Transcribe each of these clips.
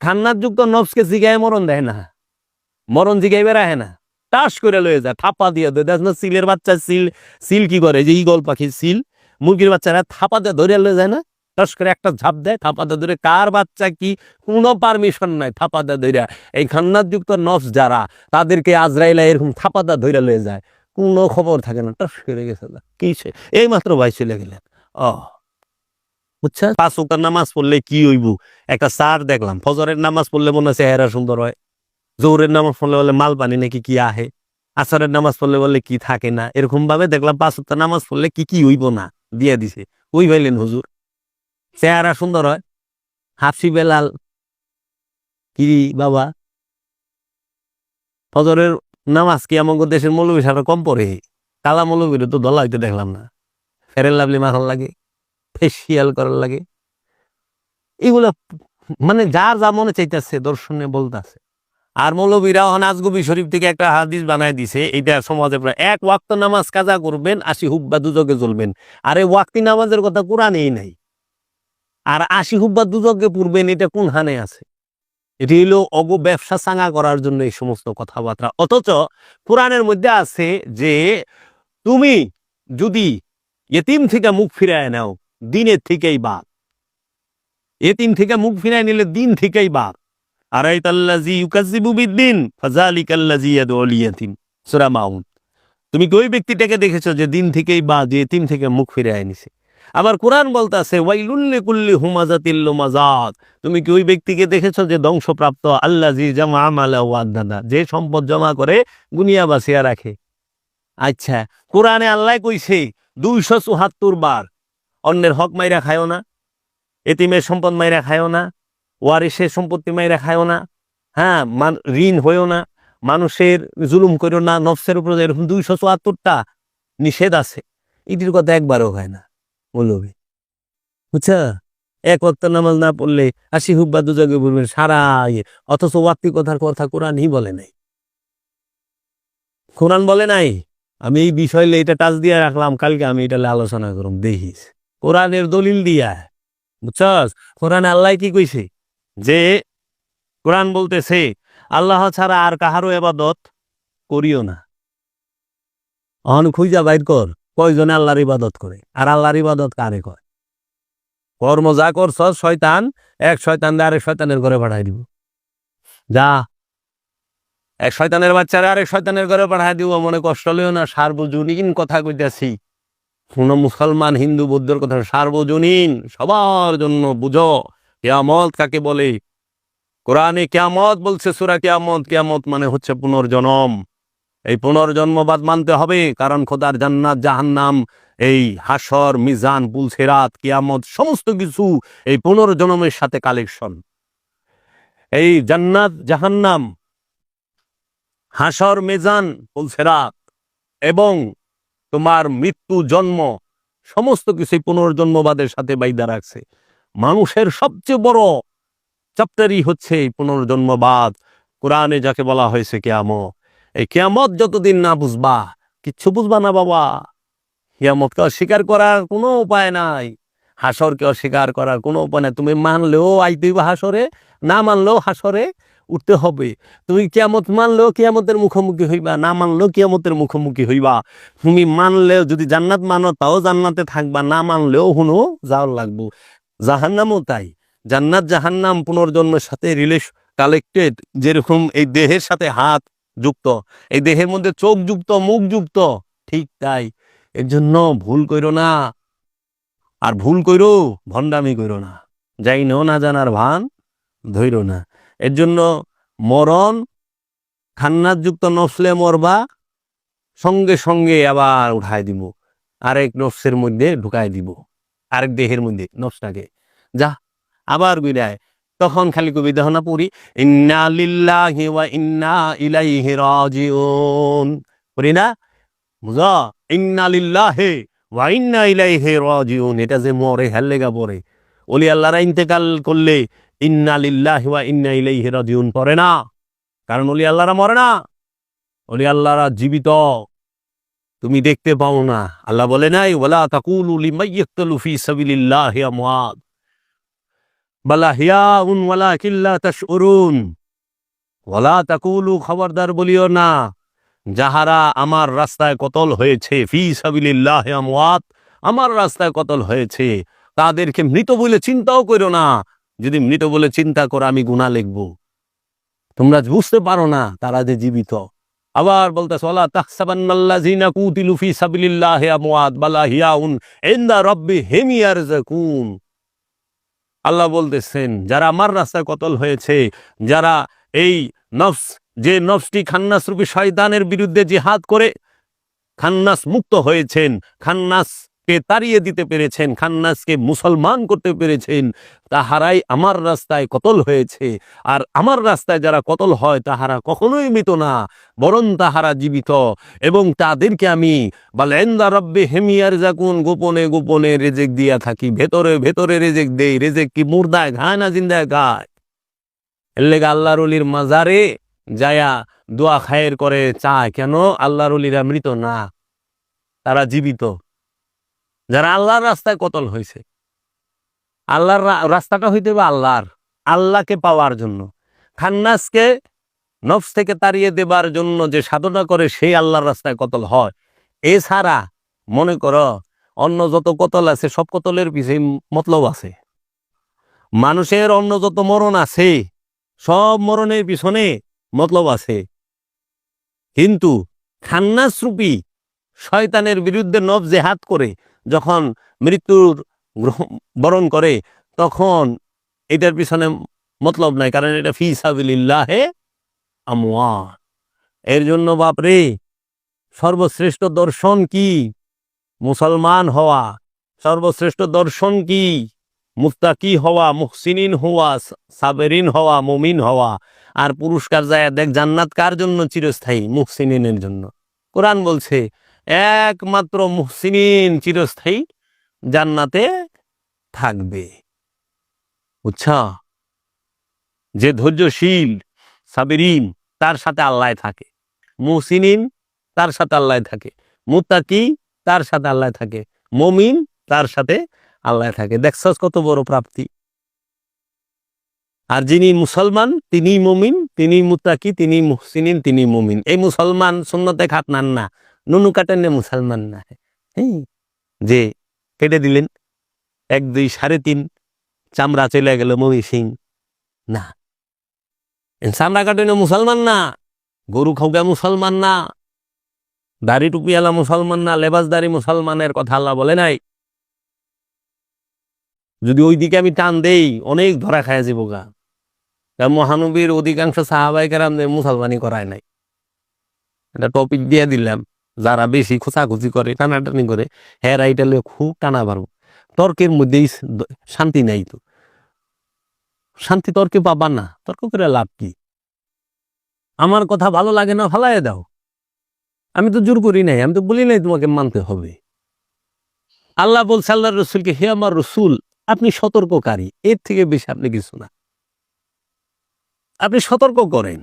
খান্নার যুক্ত নফসকে জিগায় মরণ দেয় না। মরণ জিগাই বেড়ায় না। টাস করে লয়ে যায়, থাপা দিয়ে দেয় দেখ না, সিলের বাচ্চা সিল সিল কি করে? যে ইগল পাখি, সিল। মুরগির বাচ্চারা থাপা দিয়ে ধরে লয়ে যায় না। টাস করে একটা ঝাপ দেয়, থাপা দিয়ে ধরে। কার বাচ্চা কি? কোনো পারমিশন নাই থাপা দিয়ে ধরে। এই খান্নার যুক্ত নফস যারা, তাদেরকে আজরাইলা এরকম থাপা দিয়ে ধরে লয়ে যায়। কোনো খবর থাকে না। টাস করে গেছে। কি এই মাত্র ভাই চলে গেলেন। ও। বুঝছেন? পাঁচ ওকার নামাজ পড়লে কি হইব? একটা সার দেখলাম, ফজরের নামাজ পড়লে মনে চেহারা সুন্দর হয়। জোরের নামাজ পড়লে বলে, মাল পানি নাকি কি আহে? আসরের নামাজ পড়লে বললে কি থাকে না? এরকম ভাবে দেখলাম পাঁচ ওয়াক্ত নামাজ পড়লে কি কি হইব না, দিয়ে দিছে। ওই ভাইলেন হুজুর? চেহারা সুন্দর হয়। হাফসি বেলাল, কি বাবা? ফজরের নামাজ কি আমাকে দেশের মৌলবী সারা কম পড়ে? কালা মৌলবীর তো দলা হইতে দেখলাম না। ফেরেন লাভলি মাখন লাগে। ফেসিয়াল করার লাগে। এগুলা মানে যার যা মনে চাইতেছে, দর্শনে বলতেছে। আর মৌলবীরা নাজগুবি শরীফ থেকে একটা হাদিস বানায় দিছে এটা সমাজে প্রায় এক ওয়াক্ত নামাজ কাজা করবেন, আশি হুব্বা দুজকে চলবেন আর এই ওয়াক্তি নামাজের কথা কোরআনেই নাই। আর আশি হুব্বা দুজকে পূর্বেন এটা কোন হানে আছে? এটি হলো অগ ব্যবসা চাঙা করার জন্য এই সমস্ত কথাবার্তা। অথচ কোরআনের মধ্যে আছে যে, তুমি যদি এতিম থেকে মুখ ফিরায় নাও দিনের থেকেই বাপ এতিম থেকে মুখ ফিরাই নিলে দিন থেকেই বাপ আর এই তাল্লাজি ইউকাজিবু বিদ্দিন ফাজালিকাল্লাজি ইয়াদউল ইয়াতিম সূরা মাউন। তুমি ওই ব্যক্তিটাকে দেখেছ যে দিন থেকেই বা যে এতিম থেকে মুখ ফিরায় নিছে আবার কোরআন বলতাছে ওয়াইলুল্লি কুল্লি হুমাজাতিল লুমাজাত। তুমি কি ওই ব্যক্তিকে দেখেছ যে ধ্বংসপ্রাপ্ত আল্লাহ জি জামা আমালা ওয়াদাদা যে সম্পদ জমা করে গুনিয়া বাসিয়া রাখে। আচ্ছা কোরআনে আল্লাহ কইছে, দুইশো চুহাত্তর বার অন্যের হক মাইরা খায়ও না, এতিমের সম্পদ মাইরা খায়ও না, ওয়ারিসের সম্পত্তি মাইরা খায়ও না হ্যাঁ ঋণ হয়েও না, মানুষের জুলুম করিও না, নফসের উপর এরকম দুইশো চুয়াত্তরটা নিষেধ আছে, এটির কথা একবারও হয় না মৌলবী বুঝছা? এক ওয়াক্ত নামাজ না পড়লে আশি হুব্বা দুজাগে বলবেন, সারা ইয়ে অথচ ওয়াক্তি কথার কথা কোরআনই বলে নাই। কোরআন বলে নাই? আমি এই বিষয় এটা টাচ দিয়ে রাখলাম, কালকে আমি এটা আলোচনা করুম, দেখিস। কোরআনের দলিল দিয়া, বুঝছস? কোরআন আল্লাহ কি কইছে? যে কোরআন বলতেছে, আল্লাহ ছাড়া আর কাহারও এবাদত করিও না। অহন খুঁজা বাইর কর, কয়জনে আল্লাহর ইবাদত করে, আর আল্লাহর ইবাদত কারে করে কর্ম যা করছ, শয়তান, এক শয়তান আরেক শয়তানের ঘরে পাঠাই দিব। যা, এক শয়তানের বাচ্চারা আরেক শয়তানের ঘরে পাঠাই দিব, মনে কষ্ট লইও না সার্বজনীন কথা কইতাছি। কোন মুসলমান, হিন্দু, বৌদ্ধর কথা সার্বজনীন, সবার জন্য বুঝো। কেয়ামত কাকে বলে? কোরআনে কেয়ামত বলছে, সুরা কেয়ামত। কেয়ামত মানে হচ্ছে পুনর্জন্ম। এই পুনর্জন্মবাদ মানতে হবে, কারণ খোদার জান্নাত, জাহান্নাম, এই হাসর, মিজান, পুলসেরাত, কিয়ামত, সমস্ত কিছু এই পুনর্জন্মের সাথে কালেকশন। এই জান্নাত, জাহান্নাম, হাসর, মেজান, পুলসেরাত এবং তোমার মৃত্যু, জন্ম, সমস্ত কিছু পুনর্জন্মবাদের সাথে বাইদা রাখছে। মানুষের সবচেয়ে বড় চ্যাপ্টারই হচ্ছে এই পুনর্জন্মবাদ। কোরআনে যাকে বলা হয়েছে কেয়ামত। এই কেয়ামত যতদিন না বুঝবা, কিচ্ছু বুঝবা না বাবা। কেয়ামতকে অস্বীকার করার কোনো উপায় নাই। হাসরকে অস্বীকার করার কোনো উপায় নাই। তুমি মানলেও আইতে হইবা হাসরে, না মানলেও হাসরে। উঠতে হবে। তুমি কেয়ামত মানলেও কেয়ামতের মুখোমুখি হইবা, না মানলেও কেয়ামতের মুখোমুখি হইবা। তুমি মানলেও যদি জান্নাত মানো, তাও জান্নাতে থাকবা, না মানলেও হুনো যাও লাগবো। জাহান্নামও তাই। জান্নাত জাহান্নাম পুনর্জন্মের সাথে রিলেশ কালেক্টেড যেরকম এই দেহের সাথে হাত যুক্ত, এই দেহের মধ্যে চোখ যুক্ত, মুখ যুক্ত, ঠিক তাই। এর জন্য ভুল কইরো না। আর ভুল কইরো, ভণ্ডামি কইরো না। যাই নো না জানার ভান, ধইর না। এর জন্য মরণ খান্নাত যুক্ত নফলে মরবা, সঙ্গে সঙ্গে আবার উঠাই দিব, আরেক নফসের মধ্যে ঢুকাই দিব, আরেক দেহের মধ্যে নফসটাকে। যা, আবার গুইরায় তখন খালি কবি দহনা পড়ি, ইন্না লিল্লাহি ওয়া ইন্না ইলাইহি রাজিউন। পড়ি না? বুঝা? ইন্না লিল্লাহি ওয়া ইন্না ইলাইহি রাজিউন। এটা যে মরে হেল্লেগা পড়ে। ওলি আল্লাহরা ইন্তেকাল করলে পড়ে না। কারণ ওলি আল্লাহরা মরে না। ওলি আল্লাহরা জীবিত। তুমি দেখতে পাও না। আল্লাহ বলে নাই, ওয়ালা তাকুলু ফি তাকুলু খবরদার বলিও না, যাহারা আমার রাস্তায় কতল হয়েছে, ফি সাবিলিল্লাহ আমার রাস্তায় কতল হয়েছে, তাদেরকে মৃত বলে চিন্তাও করো না। যদি মৃত বলে চিন্তা করো, আমি গুণা লিখব। তোমরা বুঝতে পারো না তারা যে জীবিত। আবার বলতে বালা হিয়াউন আল্লাহ বলতেছেন, যারা আমার রাস্তায় কতল হয়েছে, যারা এই নফস, যে নফসটি খান্নাস রূপী শয়তানের বিরুদ্ধে জিহাদ করে, খান্নাস মুক্ত হয়েছেন খান্নাসকে তাড়িয়ে দিতে পেরেছেন, খান্নাসকে মুসলমান করতে পেরেছেন, তাহারাই আমার রাস্তায় কতল হয়েছে। আর আমার রাস্তায় যারা কতল হয়, তাহারা কখনোই মৃত না, বরং তাহারা জীবিত। এবং তাদেরকে আমি বালেন্দা রব্বে হেমিয়ার জাকুন গোপনে গোপনে রেজেক দিয়া থাকি, ভেতরে ভেতরে রেজেক দেই, রেজেক কি মুর্দায় ঘায় না জিন্দায় গায় এর লেগে আল্লাহর মাজারে যায়া দোয়া খায়ের করে চায়, কেন? আল্লাহর অলিরা মৃত না, তারা জীবিত। যারা আল্লাহর রাস্তায় কতল হয়েছে। আল্লাহর রাস্তাটা হইতে হবে আল্লাহর, আল্লাহকে পাওয়ার জন্য। খান্নাসকে নফস থেকে তাড়িয়ে দেবার জন্য যে সাধনা করে, সেই আল্লাহর রাস্তায় কতল হয়। এছাড়া মনে করো, অন্য যত কতল আছে, সব কতলের পিছিয়ে মতলব আছে। মানুষের অন্য যত মরণ আছে, সব মরণের পিছনে মতলব আছে। কিন্তু খান্নাসরূপী শয়তানের বিরুদ্ধে নব জেহাদ করে যখন মৃত্যুর বরণ করে, তখন এটার পিছনে মতলব নাই, কারণ এটা ফি সাবিলিল্লাহে আমওয়া এর জন্য বাপরে সর্বশ্রেষ্ঠ দর্শন কি? মুসলমান হওয়া, সর্বশ্রেষ্ঠ দর্শন কি? মুস্তাকি হওয়া, মুহসিনিন হওয়া সাবেরিন হওয়া, মুমিন হওয়া, আর পুরস্কার যায়, দেখ জান্নাত কার জন্য চিরস্থায়ী? মুহসিনিনের জন্য। কোরআন বলছে একমাত্র মুহসিনিন চিরস্থায়ী জান্নাতে থাকবে। বুঝছা? যে ধৈর্যশীল সাবেরিন, তার সাথে আল্লাহ থাকে। মুহসিনিন, তার সাথে আল্লাহ থাকে। মুত্তাকি, তার সাথে আল্লাহ থাকে। মমিন, তার সাথে আল্লাহ থাকে। দেখছস কত বড় প্রাপ্তি? আর যিনি মুসলমান তিনি মমিন তিনি মুতাকি তিনি মুহসিনিন তিনি মমিন। এই মুসলমান সুন্নতে খাত নান না। নুনু কাটেন মুসলমান না হ্যাঁ। যে কেটে দিলেন, এক, দুই, সাড়ে তিন, চামড়া চলে গেল মমি সিং না চামড়া কাটেন মুসলমান না, গরু খাওয়া মুসলমান না, দাড়ি টুপিওয়ালা মুসলমান না, লেবাসদারি মুসলমানের কথা আল্লাহ বলে নাই। যদি ওই দিকে আমি টান দেই, অনেক ধরা খায় যাব গা। মহানবীর অধিকাংশ সাহাবাই কেরামদের মুসলমানি করায় নাই। এটা টপিক দিয়ে দিলাম। যারা বেশি খোঁচাখুচি করে, টানাটানি করে হ্যাঁ এটা লইয়া খুব টানা পারব। তর্কের মধ্যেই শান্তি নাই তো। শান্তি তর্কে পাবা না, তর্ক করে লাভ কি? আমার কথা ভালো লাগে না ফালাই দাও। আমি তো জোর করি নাই, আমি তো বলি নাই তোমাকে মানতে হবে। আল্লাহ বলছে আল্লাহ রসুলকে, হে আমার রসুল, আপনি সতর্ককারী, এর থেকে বেশি আপনি কিছু না। আপনি সতর্ক করেন।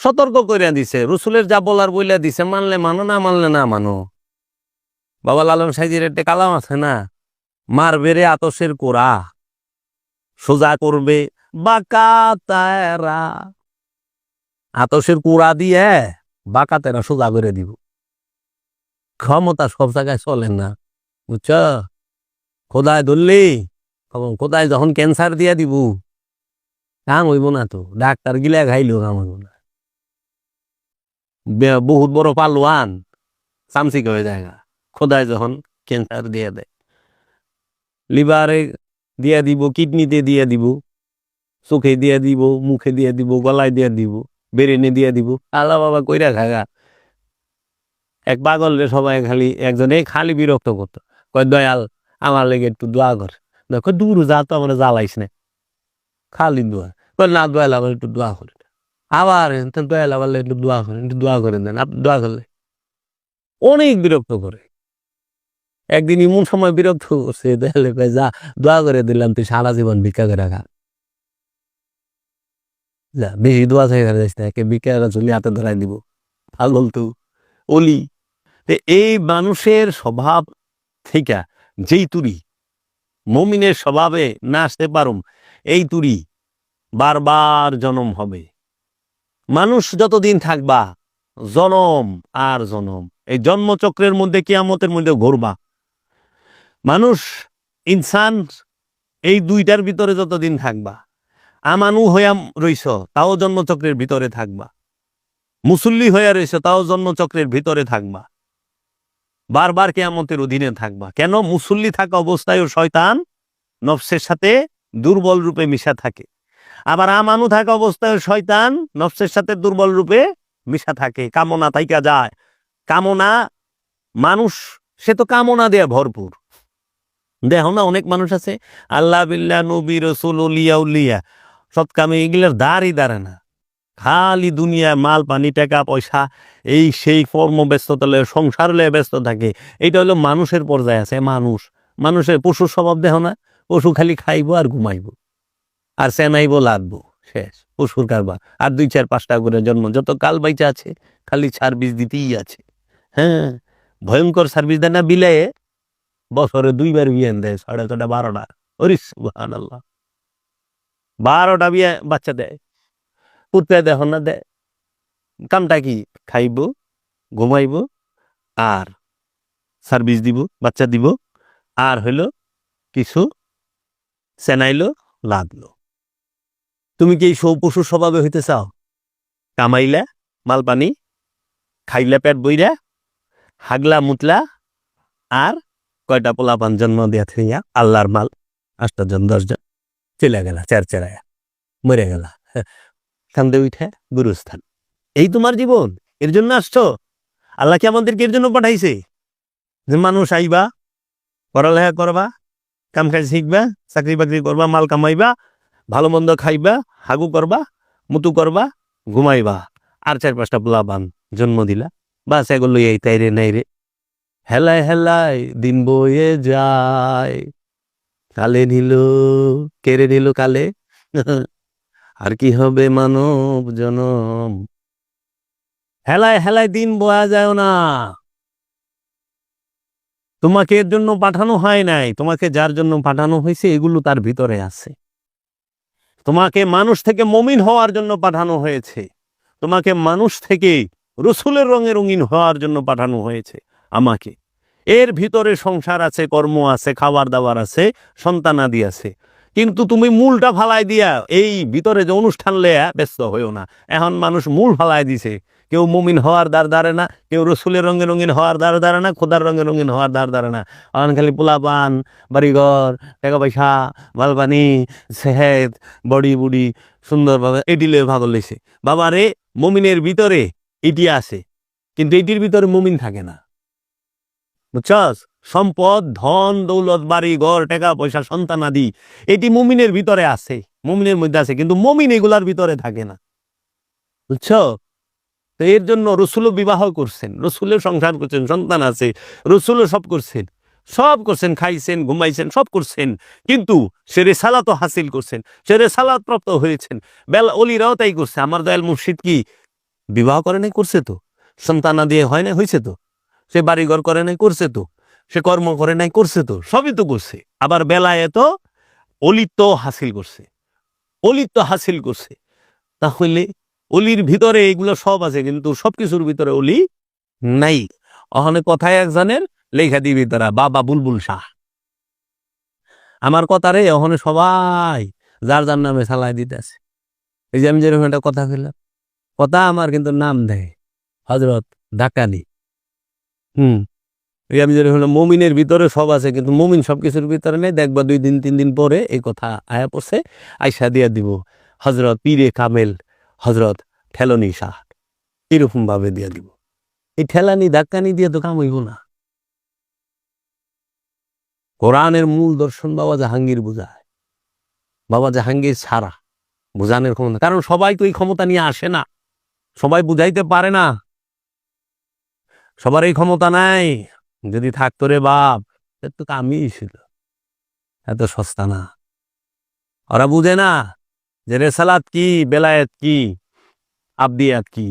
সতর্ক করিয়া দিছে, রসুলের যা বলার বইলা দিছে, মানলে মানো, না মানলে না মানো। বাবা লালন সাইজির একটা কালাম আছে না? মার বেড়ে আতসের কোরা সোজা করবে বাঁকা আতসের কোরা দিয়ে বাঁকা তেরা সোজা করে দিব। ক্ষমতা সব জায়গায় চলে না, বুঝছ? খোদায় ধরলি খোদায় যখন ক্যান্সার দিয়া দিব, কাম হইব না তো, ডাক্তার গিলা খাইলেও কাম হইব না। বহুত বড় পালোয়ান চামচিক হয়ে যায়। খোদায় যখন ক্যান্সার দিয়ে দেয় লিভারে দিয়ে দিব, কিডনিতে দিয়ে দিব, চোখে দিয়ে দিব, মুখে দিয়ে দিব, গলায় দিয়ে দিব বেরেনে দিয়ে দিব, আল্লাহ বাবা কইরা খাগা এক পাগল রে সবাই খালি একজনে খালি বিরক্ত করতো কয়, দয়াল আমার লেগে একটু দোয়া কর দেখো দূর যা, তো আমার জ্বালাইস না? খালি দোয়া না দয়াল আমার একটু দোয়া করে আবার দয়াল লেগে একটু দোয়া করেন একটু দোয়া করে দেন, আপনি দোয়া করলে। অনেক বিরক্ত করে। একদিন এমন সময় বিরক্ত করছে, দয়ালে কয় যা, দোয়া করে দিলাম, তুই সারা জীবন ভিক্ষা করে রাখা। যা, বেশি দোয়া চাই যাইস না, একে ভিক্ষা চলি হাতে ধরাই দিব। পাগল তো, অলি। এই মানুষের স্বভাব থেকে যেই তুরি, মমিনের স্বভাবে না আসতে পারুম, এই তুরি বারবার জনম হবে। মানুষ যতদিন থাকবা, জনম আর জনম। এই জন্মচক্রের মধ্যে কিয়ামতের মধ্যে ঘুরবা। মানুষ, ইনসান, এই দুইটার ভিতরে যতদিন থাকবা, আমানু হইয়া রইছ, তাও জন্মচক্রের ভিতরে থাকবা। মুসল্লি হইয়া রইছ, তাও জন্মচক্রের ভিতরে থাকবা। বারবার কেয়ামতের অধীনে থাকবা। কেন? মুসল্লি থাকা অবস্থায়ও শয়তান নফসের সাথে দুর্বল রূপে মিশা থাকে। আবার আমানু থাকা অবস্থায় শয়তান নফসের সাথে দুর্বল রূপে মিশা থাকে, কামনা থাইকা যায়। কামনা মানুষ, সে তো কামনা দেয়া ভরপুর। দেখো না, অনেক মানুষ আছে, আল্লাহ বিল্লাহ নবী রসুল উলিয়া উলিয়া, সৎ কামে এগুলোর দাঁড়ই দাঁড়ে না। খালি দুনিয়া মাল, পানি, টাকা, পয়সা, এই সেই কর্ম ব্যস্ততা সংসার লয়ে ব্যস্ত থাকে। এইটা হলো মানুষের পর্যায়ে আছে, মানুষ। মানুষের পশুর স্বভাব দেহ না, পশু খালি খাইবো আর ঘুমাইবো। আর সেনাইবো লাগবো, শেষ, পশুর কারবার। আর দুই চার পাঁচটা করে জন্ম, যত কাল বাইচা আছে, খালি সার্ভিস দিতেই আছে। হ্যাঁ ভয়ঙ্কর সার্ভিস দেয় না বিলায়ে বছরে দুইবার বিয়ে দেয়, সাড়ে ছটা বারোটা। ওরিস আল্লাহ বারোটা বিয়ে বাচ্চা দেয়, পুত্রে দেহ না দেয়। কামটা কি? খাইব, ঘুমাইব, আর সার্ভিস দিব, বাচ্চা দিব। আর হইল কিছু সেনাইলো লাগল। তুমি কি এই সৌ পশুর স্বভাবে হইতে চাও? কামাইলা মাল পানি খাইলা পেট বইরা, হাগলা মুতলা আর কয়টা পোলাপান জন্ম দিয়া থইয়া আল্লাহর মাল আটজন দশজন চলে গেলা চার চেরায়া মরে গেলা। কান্দে উঠে গুরুস্থান। এই তোমার জীবন, এর জন্য আসছো? আল্লাহ কি আমাদেরকে এর জন্য পাঠাইছে? যে মানুষ আইবা, পড়ালেখা করবা, কাম কাজ শিখবা, চাকরি বাকরি করবা, মাল কামাইবা ভালো মন্দ খাইবা, হাগু করবা, মুতু করবা, ঘুমাইবা। আর চার পাঁচটা পোলাপান জন্ম দিলা। বাস এগুলো এই তাই রে নাই রে। হেলায় হেলায় দিন বয়ে যায়। কালে নিল, কেড়ে নিল কালে। আর কি হবে মানব জনম? হেলায় হেলায় দিন বয়া যায় না। তোমাকে এর জন্য পাঠানো হয় নাই। তোমাকে যার জন্য পাঠানো হয়েছে এগুলো তার ভিতরে আছে। তোমাকে মানুষ থেকে মমিন হওয়ার জন্য পাঠানো হয়েছে। তোমাকে মানুষ থেকে রসুলের রঙে রঙিন হওয়ার জন্য পাঠানো হয়েছে আমাকে। এর ভিতরে সংসার আছে, কর্ম আছে, খাবার দাবার আছে সন্তানাদি আছে। কিন্তু তুমি মূলটা ফালাই দিয়া এই ভিতরে যে অনুষ্ঠান লেয়া, ব্যস্ত হইও না। এখন মানুষ মূল ফালাই দিছে। কেউ মুমিন হওয়ার দ্বার দাঁড়ে না, কেউ রসুলের রঙে রঙিন হওয়ার দ্বার দাঁড়ে না, খোদার রঙে রঙিন হওয়ার দ্বার দাঁড়ে না। এখন খালি পোলাপান, বাড়িঘর, টাকা পয়সা মালপানি সেহেদ, বডি বুডি, সুন্দরভাবে এটিলে ভাগ লেছে। বাবা রে, মুমিনের ভিতরে এটি আছে, কিন্তু এটির ভিতরে মুমিন থাকে না। বুঝছস? সম্পদ, ধন, দৌলত বাড়ি ঘর টাকা পয়সা, সন্তান আদি, এটি মুমিনের ভিতরে আছে, মুমিনের মধ্যে আছে, কিন্তু মুমিন এগুলার ভিতরে থাকে না। বুঝছ? তো এর জন্য রসুলও বিবাহ করছেন রসুলের সংসার করছেন, সন্তান আছে, রসুলও সব করছেন। সব করছেন, খাইছেন, ঘুমাইছেন, সব করছেন। কিন্তু সে রেসালাতও হাসিল করছেন, সে রেসালাত প্রাপ্ত হয়েছেন। বেলা অলিরাও তাই করছে, আমার দয়াল মুর্শিদ কি বিবাহ করে নাই, করছে তো? সন্তানা দিয়ে হয় না হয়েছে তো? সে বাড়িঘর করে নাই, করছে তো? সে কর্ম করে নাই, করছে তো? সবই তো করছে। আবার বেলায় তো অলিত্ব হাসিল করছে। অলিত্ব হাসিল করছে। তাহলে অলির ভিতরে এগুলো সব আছে, কিন্তু সবকিছুর ভিতরে অলি নাই। অহনে কথায় একজনের লেখা দিবি তারা, বাবা বুলবুল শাহ। আমার কথারে অহনে সবাই যার যার নামে সালাই দিতেছে। এই যে আমি যেরকম একটা কথা বললাম কথা আমার কিন্তু নাম দেয় হজরত ডাকানি হুম, এই আমি হলো মমিনের ভিতরে সব আছে, কিন্তু মমিন সব কিছুর ভিতরে নেই। দেখবা দুই দিন, তিন দিন পরে এই কথা আয়া পড়ছে আইসা দিয়া দিব হজরত পীরে কামেল। হজরত ঠেলনি শাহ। এরকম ভাবে দিয়া দিব? এই ঠেলানি, ধাক্কানি দিয়ে তো কাম হইব না। কোরআনের মূল দর্শন বাবা জাহাঙ্গীর বুঝায়। বাবা জাহাঙ্গীর ছাড়া বুঝানোর ক্ষমতা কারণ সবাই তো এই ক্ষমতা নিয়ে আসে না। সবাই বুঝাইতে পারে না। সবার এই ক্ষমতা নাই। যদি থাকতো রে বাপ তো কামই ছিল। এত সস্তা না। ওরা বুঝে না। যে রেসালাত কি বেলায়েত কি আবদিয়াত কি।